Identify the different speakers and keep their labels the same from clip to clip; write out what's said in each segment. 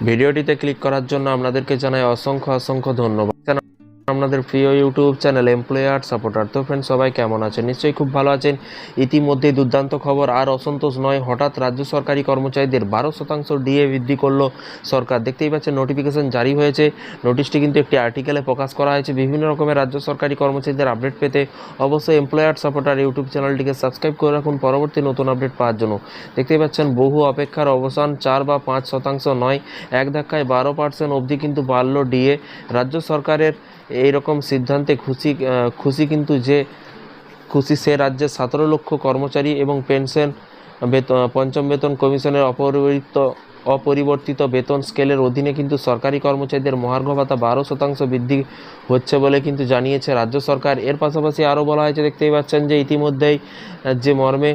Speaker 1: ভিডিওটিতে ক্লিক করার জন্য আপনাদেরকে জানাই অসংখ্য অসংখ্য ধন্যবাদ। আপনাদের প্রিয় ইউটিউব চ্যানেল এমপ্লয়ার সাপোর্টার তো ফ্রেন্ড সবাই কেমন আছেন? নিশ্চয়ই খুব ভালো আছেন। ইতিমধ্যে দুর্দান্ত খবর। আর অসন্তোষ নয়, হঠাৎ রাজ্য সরকারি কর্মচারীদের বারো শতাংশ ডিএ বৃদ্ধি করল সরকার। দেখতেই পাচ্ছেন নোটিফিকেশন জারি হয়েছে। নোটিশটি কিন্তু একটি আর্টিকেলে প্রকাশ করা হয়েছে। বিভিন্ন রকমের রাজ্য সরকারি কর্মচারীদের আপডেট পেতে অবশ্যই এমপ্লয়ার সাপোর্টার ইউটিউব চ্যানেলটিকে সাবস্ক্রাইব করে রাখুন। পরবর্তী নতুন আপডেট পাওয়ার জন্য। দেখতেই পাচ্ছেন, বহু অপেক্ষার অবসান, চার বা পাঁচ শতাংশ নয়, এক ধাক্কায় বারো পার্সেন্ট অবধি কিন্তু বাড়ল ডিএ। রাজ্য সরকারের এই রকম সিদ্ধান্তে খুশি খুশি কিন্তু যে খুশি সে রাজ্যের সতেরো লক্ষ কর্মচারী এবং পেনশন, বেতন, পঞ্চম বেতন কমিশনের অপরিবর্তিত অপরিবর্তিত বেতন স্কেলের অধীনে কিন্তু সরকারি কর্মচারীদের মহার্ঘ ভাতা বারো শতাংশ বৃদ্ধি হচ্ছে বলে কিন্তু জানিয়েছে রাজ্য সরকার। এর পাশাপাশি আরও বলা হয়েছে, দেখতেই পাচ্ছেন যে ইতিমধ্যেই যে মর্মে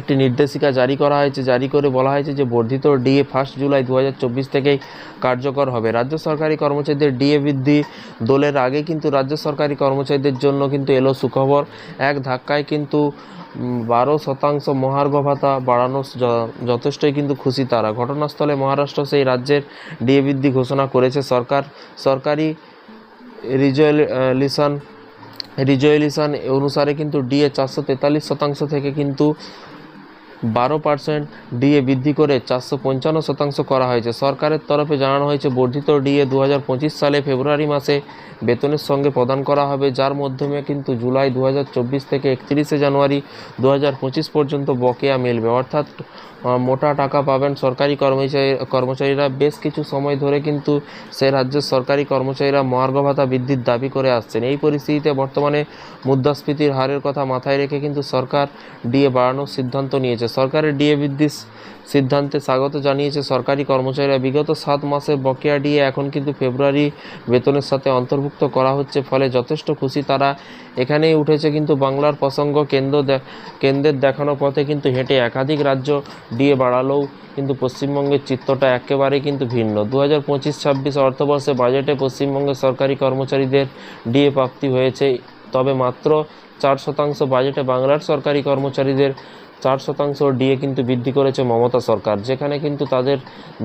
Speaker 1: একটি নির্দেশিকা জারি করা হয়েছে, জারি করে বলা হয়েছে যে বর্ধিত ডিএ ফার্স্ট জুলাই দু হাজার চব্বিশ থেকেই কার্যকর হবে। রাজ্য সরকারি কর্মচারীদের ডিএ বৃদ্ধি দোলের আগে কিন্তু রাজ্য সরকারি কর্মচারীদের জন্য কিন্তু এলো সুখবর। এক ধাক্কায় কিন্তু বারো শতাংশ মহার্ঘ ভাতা বাড়ানো যথেষ্টই কিন্তু খুশি তারা। ঘটনাস্থলে মহারাষ্ট্র সেই রাজ্যের ডিএ বৃদ্ধি ঘোষণা করেছে সরকার। সরকারি রিজুয়ালিশন রিজুয়ালিশন অনুসারে কিন্তু ডিএ চারশো তেতাল্লিশ শতাংশ থেকে কিন্তু বারো পার্সেন্ট ডিএ বৃদ্ধি করে চারশো পঞ্চান্ন শতাংশ করা হয়েছে। সরকারের তরফে জানানো হয়েছে, বর্ধিত ডিএ দু হাজার পঁচিশ সালে ফেব্রুয়ারি মাসে বেতনের সঙ্গে প্রদান করা হবে, যার মাধ্যমে কিন্তু জুলাই দু হাজার চব্বিশ থেকে একত্রিশে জানুয়ারি দু হাজার পঁচিশ পর্যন্ত বকেয়া মিলবে। অর্থাৎ মোটা টাকা পাবেন সরকারি কর্মচারী, কর্মচারীরা। বেশ কিছু সময় ধরে কিন্তু সে রাজ্যের সরকারি কর্মচারীরা মহার্ঘ ভাতা বৃদ্ধির দাবি করে আসছেন। এই পরিস্থিতিতে বর্তমানে মুদ্রাস্ফীতির হারের কথা মাথায় রেখে কিন্তু সরকার ডিএ বাড়ানোর সিদ্ধান্ত নিয়েছে। সরকারের ডিএ বৃদ্ধির সিদ্ধান্তে স্বাগত জানিয়েছে সরকারি কর্মচারীরা। বিগত সাত মাসের বকেয়া ডিএ এখন কিন্তু ফেব্রুয়ারি বেতনের সাথে অন্তর্ভুক্ত করা হচ্ছে, ফলে যথেষ্ট খুশি তারা। এখানেই উঠেছে কিন্তু বাংলার প্রসঙ্গ, কেন্দ্র কেন্দ্রের দেখানো পথে কিন্তু হেঁটে একাধিক রাজ্য ডিএ বাড়ালেও কিন্তু পশ্চিমবঙ্গের চিত্রটা একেবারেই কিন্তু ভিন্ন। দু হাজার পঁচিশ ছাব্বিশ অর্থবর্ষে বাজেটে পশ্চিমবঙ্গের সরকারি কর্মচারীদের ডিএ প্রাপ্তি হয়েছে, তবে মাত্র চার শতাংশ বাজেটে বাংলার সরকারি কর্মচারীদের চার শতাংশ ডিএ কিন্তু বৃদ্ধি করেছে মমতা সরকার, যেখানে কিন্তু তাদের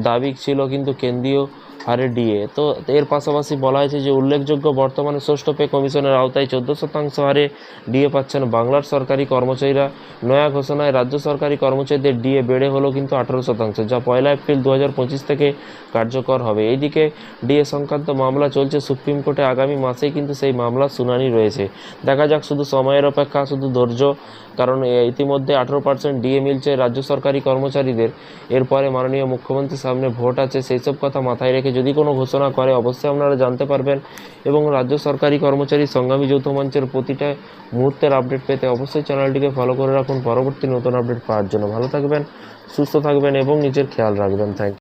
Speaker 1: দাবি ছিল কিন্তু কেন্দ্রীয় হারে ডিএ। তো এর পাশাপাশি বলা হয়েছে যে উল্লেখযোগ্য বর্তমানে ষষ্ঠ পে কমিশনের আওতায় চোদ্দ শতাংশ হারে ডিএ পাচ্ছেন বাংলার সরকারি কর্মচারীরা। নয়া ঘোষণায় রাজ্য সরকারি কর্মচারীদের ডিএ বেড়ে হলো কিন্তু আঠারো শতাংশ, যা পয়লা এপ্রিল দু হাজার পঁচিশ থেকে কার্যকর হবে। এইদিকে ডিএ সংক্রান্ত মামলা চলছে সুপ্রিম কোর্টে আগামী মাসেই, কিন্তু সেই মামলার শুনানি রয়েছে। দেখা যাক শুধু সময়ের অপেক্ষা, শুধু ধৈর্য, কারণ ইতিমধ্যে আঠেরো পার্সেন্ট ডিএ মিলছে রাজ্য সরকারি কর্মচারীদের। এরপরে মাননীয় মুখ্যমন্ত্রীর সামনে ভোট আছে সেই সব কথা মাথায় রেখে যদি কোনো ঘোষণা করে, অবশ্যই আপনারা জানতে পারবেন। এবং রাজ্য সরকারি কর্মচারী সংগ্রামী যৌথ মঞ্চের প্রতিটা মুহূর্তের আপডেট পেতে অবশ্যই চ্যানেলটিকে ফলো করে রাখুন। পরবর্তী নতুন আপডেট পাওয়ার জন্য ভালো থাকবেন, সুস্থ থাকবেন এবং নিজের খেয়াল রাখবেন। থ্যাংক